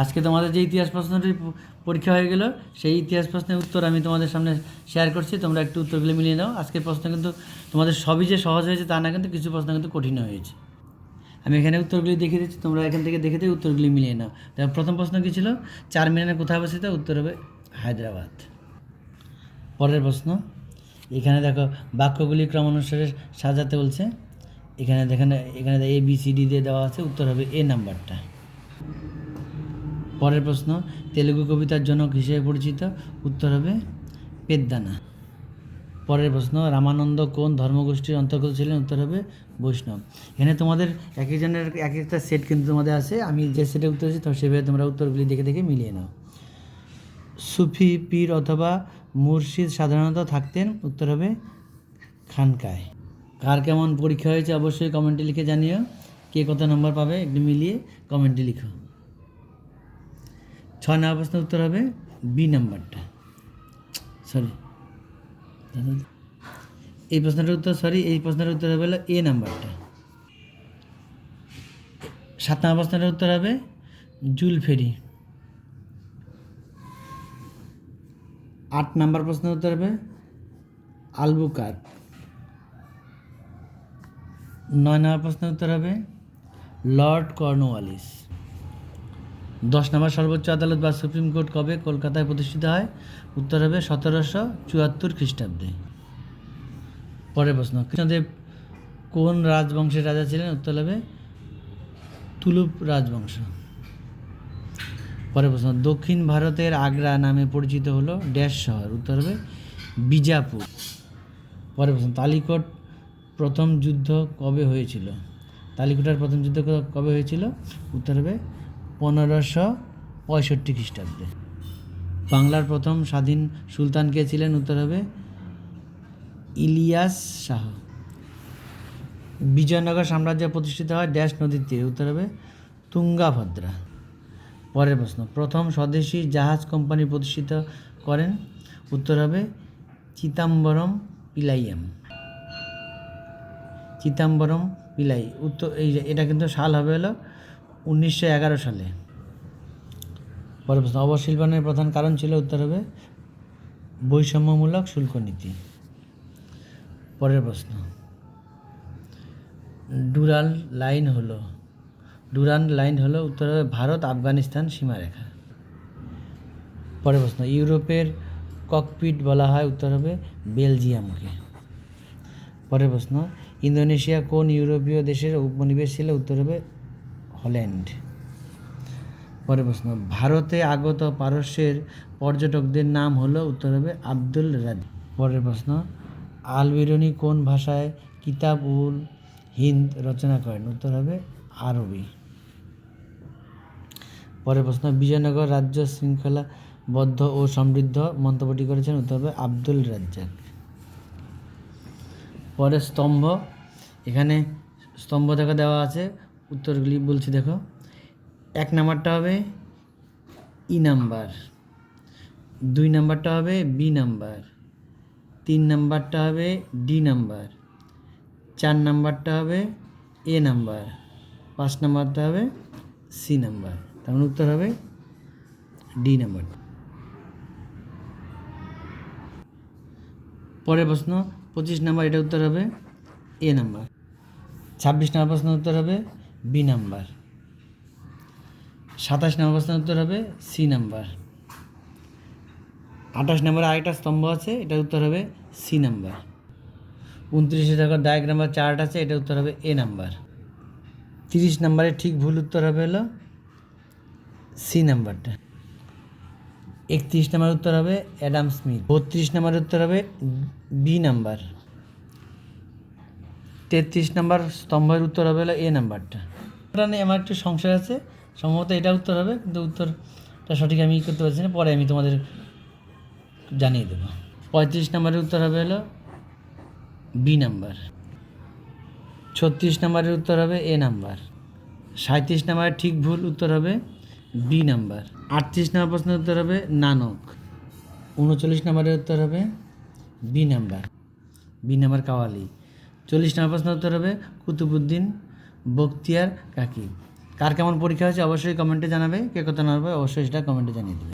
আজকে তোমাদের যে ইতিহাস প্রশ্নটি পরীক্ষা হয়ে গেল, সেই ইতিহাস প্রশ্নের উত্তর আমি তোমাদের সামনে শেয়ার করছি। তোমরা একটু উত্তরগুলো মিলিয়ে নাও। আজকের প্রশ্ন কিন্তু তোমাদের সবই যে সহজ হয়েছে তা না, কিন্তু কিছু প্রশ্ন কিন্তু কঠিন হয়েছে। আমি এখানে উত্তরগুলি দেখিয়ে দিচ্ছি, তোমরা এখান থেকে দেখে দিয়ে উত্তরগুলি মিলিয়ে নাও। প্রথম প্রশ্ন কী ছিল? চার মিনারে কোথায় অবস্থিত? উত্তর হবে হায়দ্রাবাদ। পরের প্রশ্ন, এখানে দেখো বাক্যগুলি ক্রমানুসারে সাজাতে বলছে। এখানে দেখেন, এখানে এ বি সি ডি দিয়ে দেওয়া আছে, উত্তর হবে এ নাম্বারটা। পরের প্রশ্ন, তেলুগু কবিতার জনক হিসেবে পরিচিত, উত্তর হবে পেদ্দানা পরের প্রশ্ন, রামানন্দ কোন ধর্মগোষ্ঠীর অন্তর্গত ছিলেন? উত্তর হবে বৈষ্ণব। এখানে তোমাদের এক একজনের এক একটা সেট কিন্তু তোমাদের আছে। আমি যে সেটে উত্তর দিচ্ছি সেভাবে তোমরা উত্তরগুলি দেখে দেখে মিলিয়ে নাও। সুফি, পীর অথবা মুর্শিদ সাধারণত থাকতেন, উত্তর হবে খানকায়। কার কেমন পরীক্ষা হয়েছে অবশ্যই কমেন্টে লিখে জানিও। কে কত নম্বর পাবে একটু মিলিয়ে কমেন্টে লিখো। ছয় নম্বর প্রশ্নের উত্তর হবে বি নাম্বারটা। সরি এই প্রশ্নটার উত্তর সরি এই প্রশ্নের উত্তর হবে এ নাম্বারটা। সাত নম্বর প্রশ্নের উত্তর হবে জুল ফেরি। আট নাম্বার প্রশ্নের উত্তর হবে আলবুকার। নয় নম্বর প্রশ্নের উত্তর হবে লর্ড কর্নওয়ালিস। দশ নম্বর সর্বোচ্চ আদালত বা সুপ্রিম কোর্ট কবে কলকাতায় প্রতিষ্ঠিত হয়? উত্তর হবে সতেরোশো চুয়াত্তর খ্রিস্টাব্দে। পরের প্রশ্ন, কৃষ্ণদেব কোন রাজবংশের রাজা ছিলেন? উত্তর হবে তুলুপ রাজবংশ। পরের প্রশ্ন, দক্ষিণ ভারতের আগ্রা নামে পরিচিত হলো ড্যাশ শহর। উত্তর হবে বিজাপুর। পরের প্রশ্ন, তালিকট প্রথম যুদ্ধ কবে হয়েছিল? তালিকোটার প্রথম যুদ্ধ কবে হয়েছিল? উত্তর হবে পনেরোশো পঁয়ষট্টি খ্রিস্টাব্দে। বাংলার প্রথম স্বাধীন সুলতান কে ছিলেন? উত্তর হবে ইলিয়াস শাহ। বিজয়নগর সাম্রাজ্য প্রতিষ্ঠিত হয় ড্যাশ নদীর তীরে। উত্তর হবে তুঙ্গাভদ্রা। পরের প্রশ্ন, প্রথম স্বদেশী জাহাজ কোম্পানি প্রতিষ্ঠিত করেন? উত্তর হবে চিতাম্বরম পিলাইয়াম। চিতাম্বরম পিলাই উত্তর এই এটা কিন্তু সাল হবে হলো উনিশশো এগারো সালে। পরের প্রশ্ন অবশিল্পায়নের প্রধান কারণ ছিল উত্তর হবে বৈষম্যমূলক শুল্ক নীতি। পরের প্রশ্ন। ডুরাল লাইন হলো ডুরান লাইন হলো উত্তর হবে ভারত আফগানিস্তান সীমারেখা। পরের প্রশ্ন, ইউরোপের ককপিট বলা হয় উত্তর হবে বেলজিয়ামকে। পরের প্রশ্ন, ইন্দোনেশিয়া কোন ইউরোপীয় দেশের উপনিবেশ ছিল উত্তর হবে হল্যান্ড। পরের প্রশ্ন, ভারতে আগত পারস্যের পর্যটকদের নাম হলো, উত্তর হবে আব্দুল রাজ পরের প্রশ্ন আল কোন ভাষায় কিতাব উল হিন্দ রচনা করেন? উত্তর হবে আরবি। পরের প্রশ্ন, বিজয়নগর রাজ্য শৃঙ্খলাবদ্ধ ও সমৃদ্ধ মন্তব্যটি করেছেন, উত্তর হবে আব্দুল রাজ্জাক। পরে স্তম্ভ, এখানে স্তম্ভ দেখা দেওয়া আছে। উত্তরগুলি বলছি, দেখো। এক নাম্বারটা হবে ই নাম্বার। দুই নাম্বারটা হবে বি নাম্বার। তিন নাম্বারটা হবে ডি নাম্বার। চার নাম্বারটা হবে এ নাম্বার। পাঁচ নাম্বারটা হবে সি নাম্বার। তার মানে উত্তর হবে ডি নাম্বার। পরের প্রশ্ন, পঁচিশ নাম্বার, এটা উত্তর হবে এ নাম্বার। ছাব্বিশ নম্বর প্রশ্ন, উত্তর হবে বি নাম্বার। সাতাশ নম্বর প্রশ্নের উত্তর হবে সি নাম্বার। আঠাশ নম্বরে আরেকটা স্তম্ভ আছে, এটার উত্তর হবে সি নাম্বার। উনত্রিশে দেখো ডায়াগ্রাম বা চার্ট আছে এটা উত্তর হবে এ নাম্বার। তিরিশ নাম্বারে ঠিক ভুল উত্তর হবে হলো সি নাম্বারটা। একত্রিশ নাম্বার উত্তর হবে অ্যাডাম স্মিথ। বত্রিশ নাম্বার উত্তর হবে বি নাম্বার। তেত্রিশ নাম্বার স্তম্ভের উত্তর হবে হলো এ নাম্বারটা। আমার একটু সংশয় আছে। সম্ভবত এটা উত্তর হবে, কিন্তু উত্তরটা সঠিক আমি করতে পারছি না। পরে আমি তোমাদের জানিয়ে দেবো। পঁয়ত্রিশ নাম্বারের উত্তর হবে হলো বি নাম্বার। ছত্রিশ নাম্বারের উত্তর হবে এ নাম্বার। সাঁত্রিশ নাম্বারের ঠিক ভুল উত্তর হবে বি নাম্বার। আটত্রিশ নাম্বার প্রশ্নের উত্তর হবে নানক। উনচল্লিশ নাম্বারের উত্তর হবে B number. B number qawwali. চল্লিশ নম্বর প্রশ্নের উত্তর হবে কুতুবুদ্দিন। বখতিয়ার কাকি। কার কেমন পরীক্ষা হয়েছে অবশ্যই কমেন্টে জানাবে, কে কত নাম্বার অবশ্যই সেটা কমেন্টে জানিয়ে দেবে।